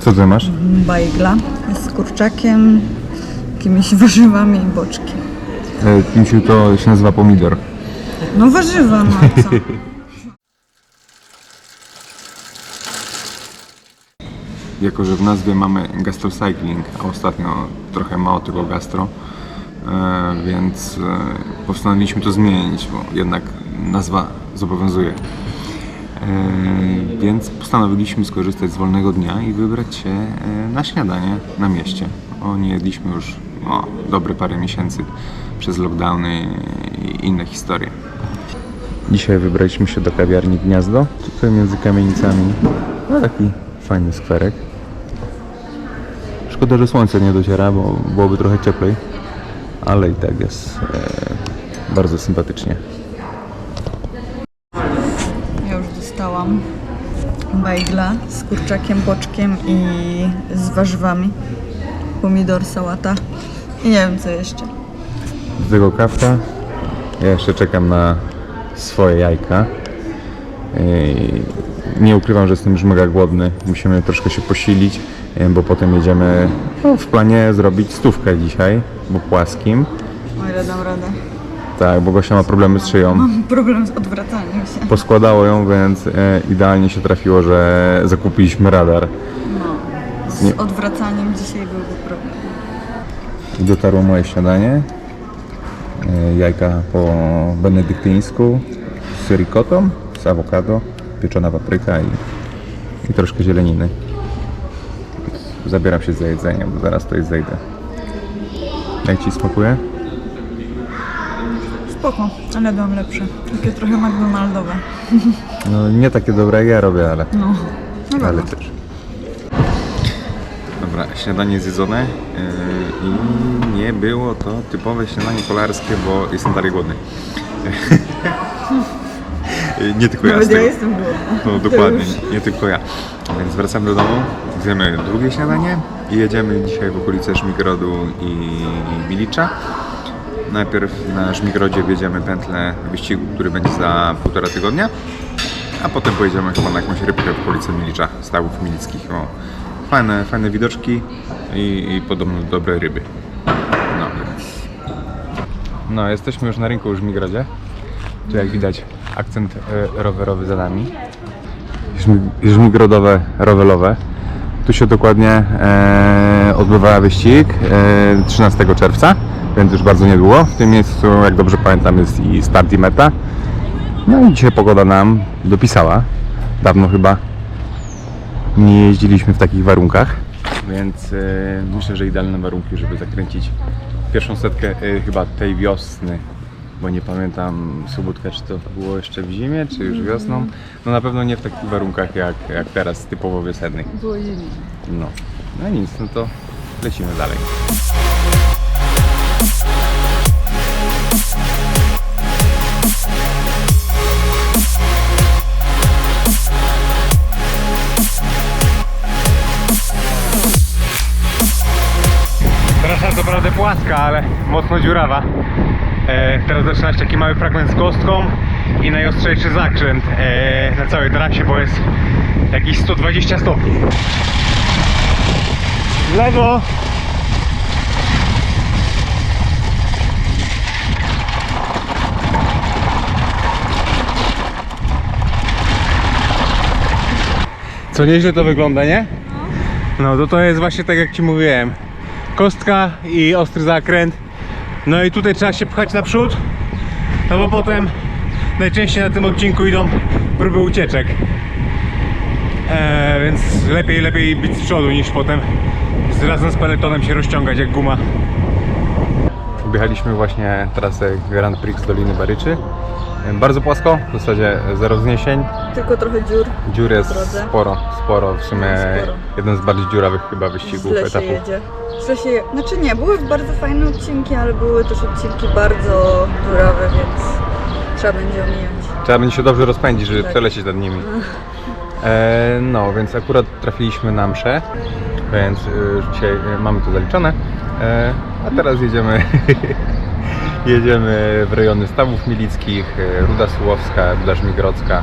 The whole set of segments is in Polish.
Co ty masz? bajgla z kurczakiem, jakimiś warzywami i boczki. E, Kimsiu, to się nazywa pomidor. No warzywa, no co? Jako, że w nazwie mamy gastrocycling, a ostatnio trochę mało tego gastro, e, więc e, postanowiliśmy to zmienić, bo jednak nazwa zobowiązuje. E, Więc postanowiliśmy skorzystać z wolnego dnia i wybrać się e, na śniadanie na mieście. O, nie jedliśmy już o, dobre parę miesięcy przez lockdowny i inne historie. Dzisiaj wybraliśmy się do kawiarni Gniazdo, tutaj między kamienicami. No taki fajny skwerek. Szkoda, że słońce nie dociera, bo byłoby trochę cieplej, ale i tak jest e, bardzo sympatycznie. Dostałam bajgla z kurczakiem, boczkiem i z warzywami. Pomidor, sałata i nie wiem co jeszcze. Do tego kawka. Ja jeszcze czekam na swoje jajka. I nie ukrywam, że jestem już mega głodny. Musimy troszkę się posilić, e, bo potem jedziemy no, w planie zrobić stówkę dzisiaj, bo płaskim. O ile dam radę. Tak, bo Gosia ma problemy z szyją. Mam problem z odwracaniem się. Poskładało ją, więc e, idealnie się trafiło, że zakupiliśmy radar. No, z Nie. odwracaniem dzisiaj byłby problem. Dotarło moje śniadanie. E, Jajka po benedyktyńsku z ricotą, z awokado, pieczona papryka i, i troszkę zieleniny. Zabieram się za jedzenie, bo zaraz to zejdę. Jak Ci smakuje? Spoko, ale dam lepsze. Takie trochę McDonaldowe. No nie takie dobre jak ja robię, ale, No, no ale dobra. też. Dobra, śniadanie zjedzone yy, i nie było to typowe śniadanie polarskie, bo jestem dalej głodny. nie tylko ja z Nawet ja jestem głodna. No dokładnie, nie tylko ja. Więc wracamy do domu, zjemy drugie śniadanie i jedziemy dzisiaj w okolice Żmigrodu i Milicza. Najpierw na Żmigrodzie wjedziemy pętlę wyścigu, który będzie za półtora tygodnia, a potem pojedziemy chyba na jakąś rybkę w okolice Milicza, stawów milickich. O, fajne, fajne widoczki i, i podobno dobre ryby. No, więc... no, jesteśmy już na rynku w Żmigrodzie. Tu jak widać akcent e, rowerowy za nami. Żmi- Żmigrodowe, rowelowe. Tu się dokładnie e, wyścig e, 13 czerwca, więc już bardzo niedługo. W tym miejscu, jak dobrze pamiętam, jest i start i meta. No i dzisiaj pogoda nam dopisała. Dawno chyba nie jeździliśmy w takich warunkach, więc e, myślę, że idealne warunki, żeby zakręcić pierwszą setkę e, chyba tej wiosny, bo nie pamiętam Subotka, czy to było jeszcze w zimie, czy już wiosną. No na pewno nie w takich warunkach jak, jak teraz, typowo wiosennych. Było zimno. No, no nic, no to lecimy dalej. Trasa co prawda płaska, ale mocno dziurawa. E, teraz zaczyna się taki mały fragment z kostką i najostrzejszy zakręt e, na całej trasie, bo jest jakieś 120 stopni. W Lewo! Co nieźle to wygląda, nie? No to to jest właśnie tak jak Ci mówiłem. Kostka i ostry zakręt. No i tutaj trzeba się pchać naprzód, no bo potem najczęściej na tym odcinku idą próby ucieczek. Eee, więc lepiej, lepiej być z przodu niż potem z razem z peletonem się rozciągać jak guma. Objechaliśmy właśnie trasę Grand Prix Doliny Baryczy. Bardzo płasko, w zasadzie zero wzniesień. Tylko trochę dziur. Dziur jest sporo, sporo. W sumie Sporo. jeden z bardziej dziurawych chyba wyścigów, Źle się etapów. jedzie. Źle się je... Znaczy nie, były bardzo fajne odcinki, ale były też odcinki bardzo dziurawe, więc trzeba będzie omijać. Trzeba będzie się dobrze rozpędzić, żeby Tak. przelecieć nad nimi. E, no, więc akurat trafiliśmy na mszę, więc y, dzisiaj y, mamy to zaliczone. E, a teraz jedziemy, jedziemy w rejony stawów milickich, y, Ruda Sułowska, Ruda Żmigrodzka.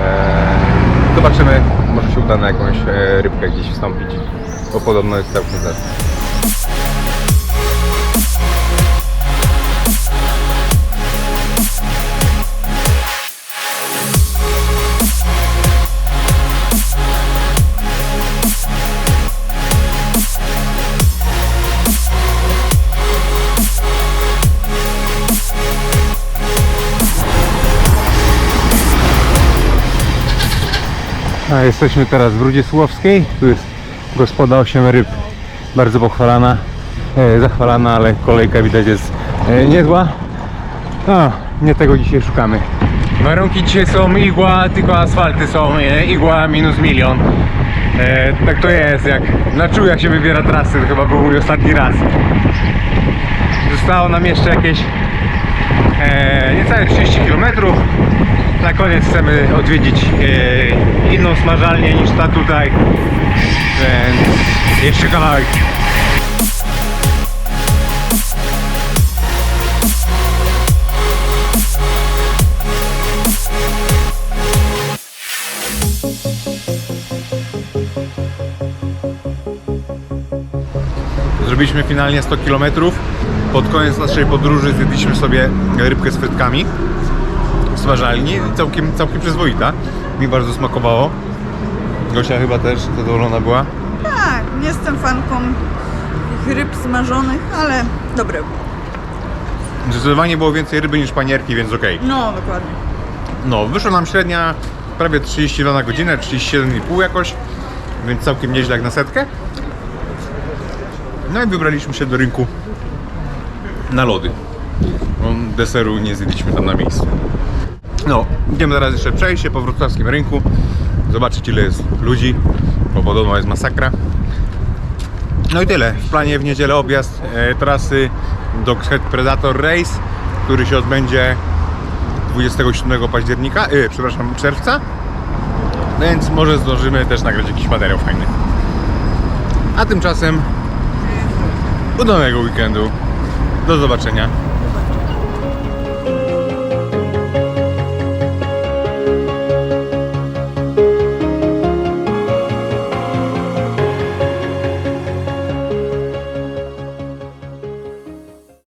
E, zobaczymy, może się uda na jakąś e, rybkę gdzieś wstąpić, bo podobno jest całkiem zacna. A jesteśmy teraz w Rudzie Słowskiej. Tu jest gospoda 8 ryb. Bardzo pochwalana, e, zachwalana, ale kolejka widać jest e, niezła. No, nie tego dzisiaj szukamy. Warunki dzisiaj są igła, tylko asfalty są e, igła minus milion. E, tak to jest, jak na czujach się wybiera trasy, to chyba był mój ostatni raz. Zostało nam jeszcze jakieś e, niecałe 30 km. Na koniec chcemy odwiedzić e, inną smażalnię niż ta tutaj. Więc jeszcze kawałek. Zrobiliśmy finalnie 100 km. Pod koniec naszej podróży zjedliśmy sobie rybkę z frytkami smażalni i całkiem, całkiem przyzwoita. Mi bardzo smakowało. Gosia chyba też zadowolona była. Tak, nie jestem fanką tych ryb smażonych, ale dobre było. Zdecydowanie było więcej ryby niż panierki, więc okej. No, dokładnie. No, wyszła nam średnia prawie 32 na godzinę, 37,5 jakoś, więc całkiem nieźle jak na setkę. No i wybraliśmy się do rynku na lody. No, deseru nie zjedliśmy tam na miejscu. No, idziemy teraz jeszcze przejść się po wrocławskim rynku, zobaczyć ile jest ludzi, bo podobno jest masakra. No i tyle. W planie w niedzielę objazd e, trasy Doghead Predator Race, który się odbędzie 27 października, yy, przepraszam, czerwca. Więc może zdążymy też nagrać jakiś materiał fajny. A tymczasem udanego weekendu. Do zobaczenia.